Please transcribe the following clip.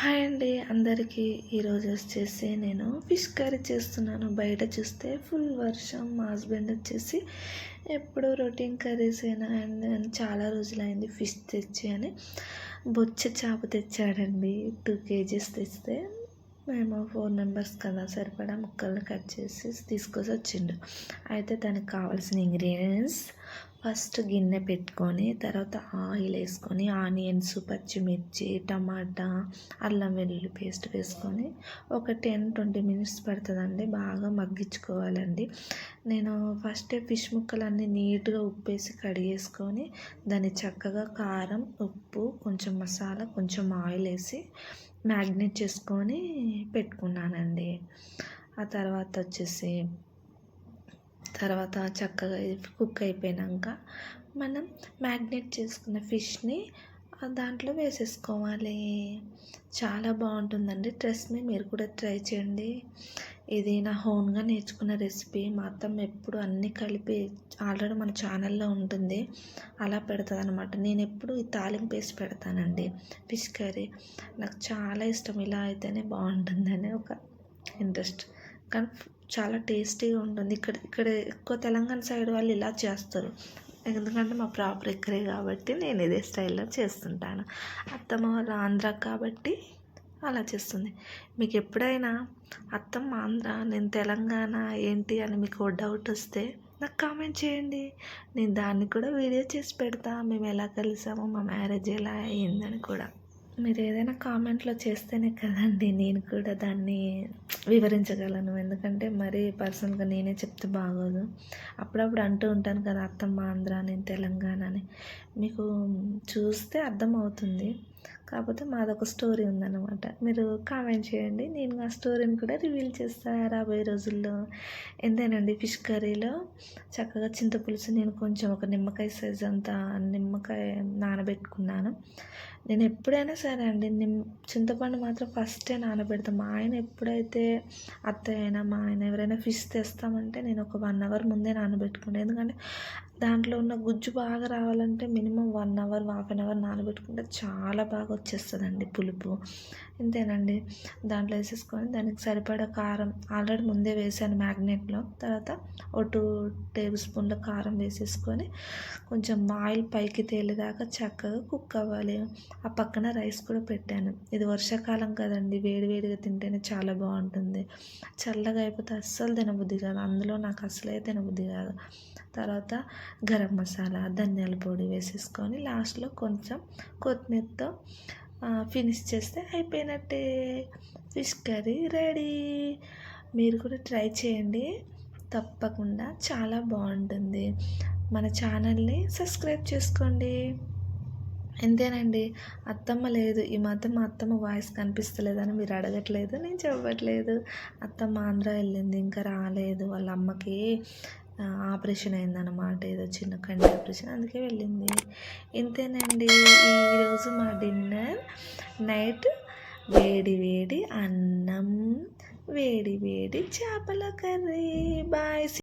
Hi అండి. అందరికీ ఈరోజు వచ్చేసి నేను ఫిష్ కర్రీ చేస్తున్నాను. బయట చూస్తే ఫుల్ వర్షం మా హస్బెండ్ వచ్చేసి ఎప్పుడు రొటీన్ కర్రీస్ అయినా అండ్ చాలా రోజులైంది ఫిష్ తెచ్చి అని బొచ్చ చేప తెచ్చాడండి. టూ కేజీస్ తెస్తే మేము ఫోర్ మెంబర్స్ కదా సరిపడా ముక్కలను కట్ చేసి తీసుకొచ్చి వచ్చిండు అయితే దానికి కావాల్సిన ఇంగ్రీడియంట్స్ ఫస్ట్ గిన్నె పెట్టుకొని తర్వాత ఆయిల్ వేసుకొని ఆనియన్స్ పచ్చిమిర్చి టమాటా అల్లం వెల్లుల్లి పేస్ట్ వేసుకొని ఒక టెన్ ట్వంటీ మినిట్స్ పడుతుందండి. బాగా మగ్గించుకోవాలండి. నేను ఫస్ట్ ఫిష్ ముక్కలన్నీ నీట్గా ఉప్పేసి కడిగేసుకొని దాన్ని చక్కగా కారం ఉప్పు కొంచెం మసాలా కొంచెం ఆయిల్ వేసి మ్యాగ్నేట్ చేసుకొని పెట్టుకున్నానండి. ఆ తర్వాత వచ్చేసి తర్వాత చక్కగా కుక్ అయిపోయాక మనం మ్యాగ్నేట్ చేసుకున్న ఫిష్ని దాంట్లో వేసేసుకోవాలి. చాలా బాగుంటుందండి. ట్రస్ట్ మీ మీరు కూడా ట్రై చేయండి. ఇది నా హోన్గా నేర్చుకున్న రెసిపీ. మా అత్తమ్మ ఎప్పుడు అన్నీ కలిపి ఆల్రెడీ మన ఛానల్లో ఉంటుంది. అలా పెడుతుంది అనమాట నేను ఎప్పుడు ఈ తాలింపు వేసి పెడతానండి. Fish curry. నాకు చాలా ఇష్టం. ఇలా అయితేనే బాగుంటుందని ఒక ఇంట్రెస్ట్. కానీ చాలా టేస్టీగా ఉంటుంది. ఇక్కడ ఇక్కడ ఎక్కువ తెలంగాణ సైడ్ వాళ్ళు ఇలా చేస్తారు. ఎందుకంటే మా ప్రాపర్ ఇక్కడే కాబట్టి నేను ఇదే స్టైల్లో చేస్తుంటాను. అత్తమ్మ వాళ్ళ ఆంధ్ర కాబట్టి అలా చేస్తుంది. మీకు ఎప్పుడైనా అత్తమ్మ ఆంధ్ర నేను తెలంగాణ ఏంటి అని మీకు డౌట్ వస్తే నాకు కామెంట్ చేయండి. నేను దాన్ని కూడా వీడియో చేసి పెడతా. మేము ఎలా కలిసామో మా మ్యారేజ్ ఎలా అయ్యిందని కూడా. మీరు ఏదైనా కామెంట్లో చేస్తేనే కదండి నేను కూడా దాన్ని వివరించగలను. ఎందుకంటే మరీ పర్సనల్గా నేనే చెప్తే బాగోదు. అప్పుడప్పుడు అంటూ ఉంటాను కదా అత్తమ్మ ఆంధ్ర నేను తెలంగాణ అని మీకు చూస్తే అర్థమవుతుంది. కాకపోతే మాదొక స్టోరీ ఉందన్నమాట. మీరు కామెంట్ చేయండి. నేను ఆ స్టోరీని కూడా రివీల్ చేస్తాను రాబోయే రోజుల్లో. ఎంతేనండి ఫిష్ కర్రీలో? చక్కగా చింతపులుసు నేను కొంచెం ఒక నిమ్మకాయ సైజ్ అంతా నిమ్మకాయ నానబెట్టుకున్నాను. నేను ఎప్పుడైనా సరే అండి నిమ్ చింతపండు మాత్రం ఫస్టే నానబెడతాం. మా ఆయన ఎప్పుడైతే అత్తయ్య అయినా మా ఆయన ఎవరైనా ఫిష్ తెస్తామంటే నేను ఒక వన్ అవర్ ముందే నానబెట్టుకుంటాను ఎందుకంటే దాంట్లో ఉన్న గుజ్జు బాగా రావాలంటే minimum one hour half an hour నానబెట్టుకుంటే చాలా బాగా వచ్చేస్తుందండి పులుపు. ఇంతేనండి. దాంట్లో వేసేసుకొని దానికి సరిపడా కారం ఆల్రెడీ ముందే వేసాను మ్యాగ్నెట్లో. తర్వాత ఒక టూ టేబుల్ స్పూన్ల కారం వేసేసుకొని కొంచెం ఆయిల్ పైకి తేలేదాకా చక్కగా కుక్ అవ్వాలి. ఆ పక్కన రైస్ కూడా పెట్టాను. ఇది వర్షాకాలం కదండి వేడివేడిగా తింటేనే చాలా బాగుంటుంది. చల్లగా అయిపోతే అస్సలు తినబుద్ధి కాదు. అందులో నాకు అసలే తినబుద్ధి కాదు. తర్వాత గరం మసాలా ధనియాల పొడి వేసేసుకొని లాస్ట్లో కొంచెం కొత్తిమీరతో ఫినిష్ చేస్తే అయిపోయినట్టే. Fish curry ready. మీరు కూడా ట్రై చేయండి. తప్పకుండా చాలా బాగుంటుంది. మన ఛానల్ని సబ్స్క్రైబ్ చేసుకోండి. అంతేనండి. అత్తమ్మ లేదు. ఈ మధ్య మా అత్తమ్మ వాయిస్ కనిపిస్తలేదని మీరు అడగట్లేదు నేను చెప్పట్లేదు. అత్తమ్మ ఆంధ్ర వెళ్ళింది ఇంకా రాలేదు. వాళ్ళ అమ్మకి ఆపరేషన్ అయిందన్నమాట. ఏదో చిన్న కంటి ఆపరేషన్ అందుకే వెళ్ళింది. ఇంతేనండి. ఈరోజు మా డిన్నర్ నైట్ వేడి వేడి అన్నం వేడి వేడి చేపల కర్రీ. బాయ్.